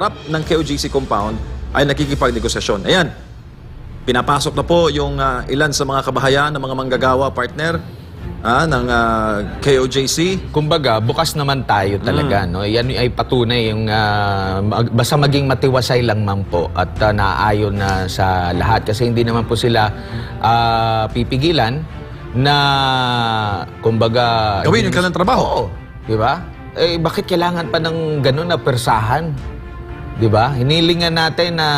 harap ng KOGC compound ay nakikipagnegosasyon. Ayan, pinapasok na po yung ah, ilan sa mga kabahayan ng mga manggagawa partner ah, ng ah, KOJC. Kumbaga, bukas naman tayo talaga, no? Yan ay patunay yung mag- basta maging matiwasay lang man po at ah, naaayon na sa lahat kasi hindi naman po sila ah, pipigilan na kumbaga Gawin yung kanilang trabaho. Oo, 'di ba? Eh bakit kailangan pa ng ganun na persahan? 'Di ba? Hinilingan natin na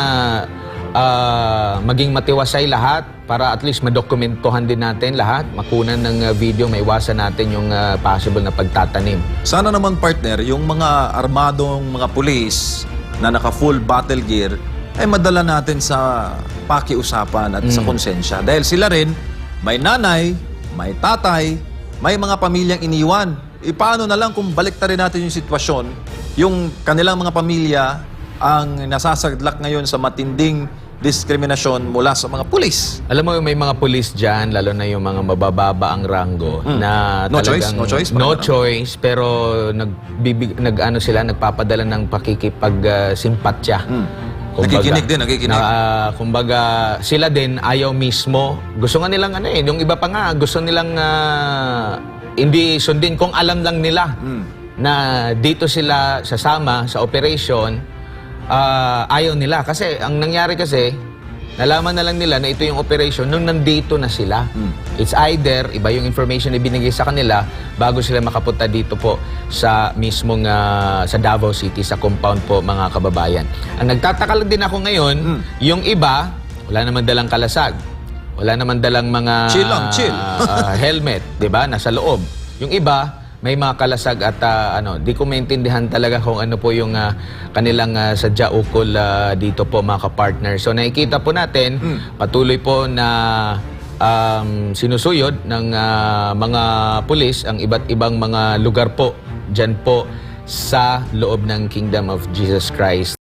ah, maging matiwasay lahat para at least madokumentuhan din natin lahat, makunan ng ah, video, maiwasan natin yung ah, possible na pagtatanim. Sana naman partner, yung mga armadong mga pulis na naka-full battle gear ay madala natin sa pakiusapan at sa konsensya. Dahil sila rin, may nanay, may tatay, may mga pamilyang iniwan. E paano na lang kung balik rin natin yung sitwasyon, yung kanilang mga pamilya ang nasasaglak ngayon sa matinding diskriminasyon mula sa mga pulis. Alam mo, may mga pulis dyan, lalo na yung mga mabababa ang rango, na Hmm. No choice? No choice? No choice, pero nagbibig, nag, ano sila, nagpapadala ng pakikipag-simpatya. Hmm. Nakikinig din, nakikinig. Na, ah, kumbaga, sila din ayaw mismo. Gusto nga nilang ano eh, yung iba pa nga, gusto nilang ah, hindi sundin kung alam lang nila Hmm. na dito sila sasama sa operation, ah, ayaw nila. Kasi ang nangyari kasi, nalaman na lang nila na ito yung operation nung nandito na sila. It's either, iba yung information na binigay sa kanila bago sila makapunta dito po sa mismong ah, sa Davao City, sa compound po mga kababayan. Ang nagtataka lang din ako ngayon, yung iba, wala naman dalang kalasag. Wala naman dalang mga Chill lang, chill. ah, helmet, 'di ba? Nasa loob. Yung iba may mga kalasag at ah, ano, di ko maintindihan talaga kung ano po yung ah, kanilang uh, sadya ukol ah, dito po mga kapartner. So nakikita po natin patuloy po na um, sinusuyod ng ah, mga pulis ang iba't ibang mga lugar po diyan po sa loob ng Kingdom of Jesus Christ.